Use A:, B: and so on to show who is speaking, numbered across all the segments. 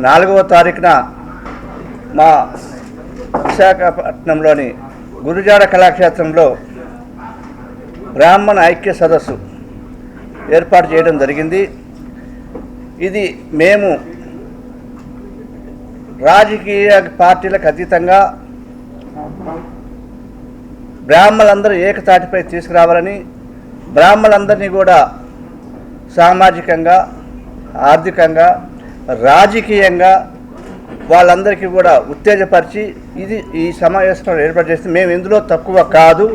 A: నాలుగవ తారీఖున మా విశాఖపట్నంలోని గురుజాడ కళాక్షేత్రంలో బ్రాహ్మణ ఐక్య సదస్సు ఏర్పాటు చేయడం జరిగింది. ఇది మేము రాజకీయ పార్టీలకు అతీతంగా బ్రాహ్మలందరూ ఏకతాటిపై తీసుకురావాలని బ్రాహ్మలందరినీ కూడా సామాజికంగా ఆర్థికంగా రాజకీయంగా వాళ్ళందరికీ కూడా ఉత్తేజపరిచి ఇది ఈ సమావేశం ఏర్పాటు చేస్తే మేము ఇందులో తక్కువ కాదు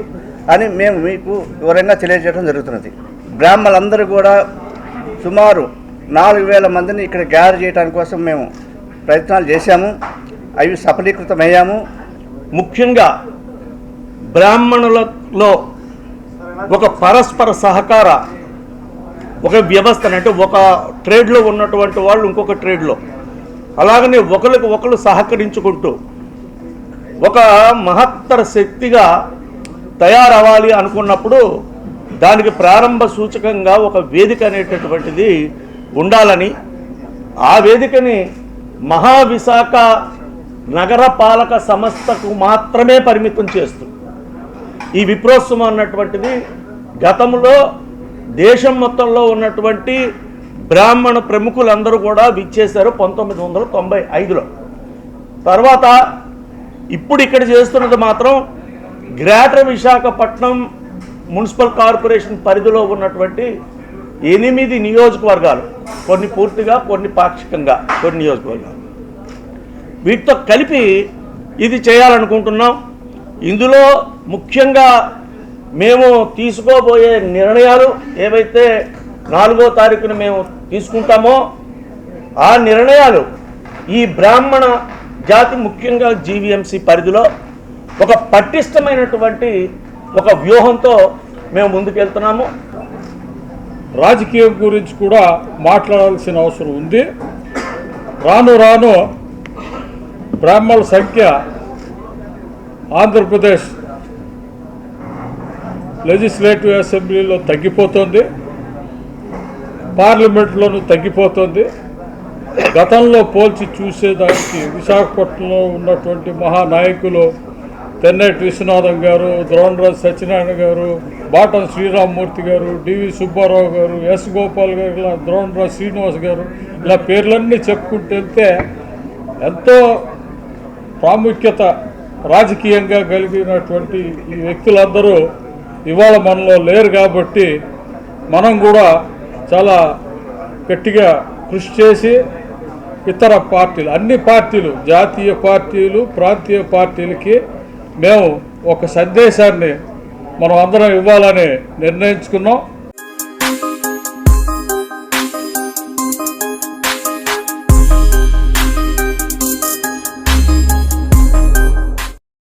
A: అని మేము మీకు వివరంగా తెలియజేయడం జరుగుతున్నది. బ్రాహ్మణులందరూ కూడా సుమారు నాలుగు వేల మందిని ఇక్కడ గ్యాదర్ చేయడానికి కోసం మేము ప్రయత్నాలు చేశాము. అవి సఫలీకృతమయ్యాము.
B: ముఖ్యంగా బ్రాహ్మణులలో ఒక పరస్పర సహకార ఒక వ్యవస్థ అంటే ఒక ట్రేడ్లో ఉన్నటువంటి వాళ్ళు ఇంకొక ట్రేడ్లో. అలాగనే ఒకరికి ఒకరు సహకరించుకుంటూ ఒక మహత్తర శక్తిగా తయారవ్వాలి అనుకున్నప్పుడు దానికి ప్రారంభ సూచకంగా ఒక వేదిక అనేటటువంటిది ఉండాలని ఆ వేదికని మహావిశాఖ నగరపాలక సంస్థకు మాత్రమే పరిమితం చేస్తుంది ఈ విప్రోత్సవం అన్నటువంటిది గతంలో దేశం మొత్తంలో ఉన్నటువంటి బ్రాహ్మణ ప్రముఖులందరూ కూడా విచ్చేశారు పంతొమ్మిది వందల తొంభై ఐదులో. తర్వాత ఇప్పుడు ఇక్కడ చేస్తున్నది మాత్రం గ్రేటర్ విశాఖపట్నం మున్సిపల్ కార్పొరేషన్ పరిధిలో ఉన్నటువంటి ఎనిమిది నియోజకవర్గాలు కొన్ని పూర్తిగా కొన్ని పాక్షికంగా కొన్ని నియోజకవర్గాలు. వీటితో కలిపి ఇది చేయాలనుకుంటున్నాం. ఇందులో ముఖ్యంగా మేము తీసుకోబోయే నిర్ణయాలు ఏవైతే నాలుగో తారీఖున మేము తీసుకుంటామో ఆ నిర్ణయాలు ఈ బ్రాహ్మణ జాతి ముఖ్యంగా జీవీఎంసీ పరిధిలో ఒక పటిష్టమైనటువంటి ఒక వ్యూహంతో మేము ముందుకెళ్తున్నాము.
C: రాజకీయం గురించి కూడా మాట్లాడాల్సిన అవసరం ఉంది. రాను రాను బ్రాహ్మణుల సంఖ్య ఆంధ్రప్రదేశ్ లెజిస్లేటివ్ అసెంబ్లీలో తగ్గిపోతుంది. పార్లమెంట్లోనూ తగ్గిపోతుంది. గతంలో పోల్చి చూసేదానికి విశాఖపట్నంలో ఉన్నటువంటి మహానాయకులు తెన్నటి విశ్వనాథం గారు ద్రోణరాజు సత్యనారాయణ గారు బాటం శ్రీరామ్మూర్తి గారు డివి సుబ్బారావు గారు ఎస్ గోపాల్ గారు ఇలా ద్రోణరాజు శ్రీనివాస్ గారు ఇలా పేర్లన్నీ చెప్పుకుంటూ వెళ్తే ఎంతో ప్రాముఖ్యత రాజకీయంగా కలిగినటువంటి ఈ వ్యక్తులందరూ ఇవాళ మనలో లేరు కాబట్టి మనం కూడా చాలా గట్టిగా కృషి చేసి ఇతర పార్టీలు అన్ని పార్టీలు జాతీయ పార్టీలు ప్రాంతీయ పార్టీలకి మేము ఒక సందేశాన్ని మనం అందరం ఇవ్వాలని నిర్ణయించుకున్నాం.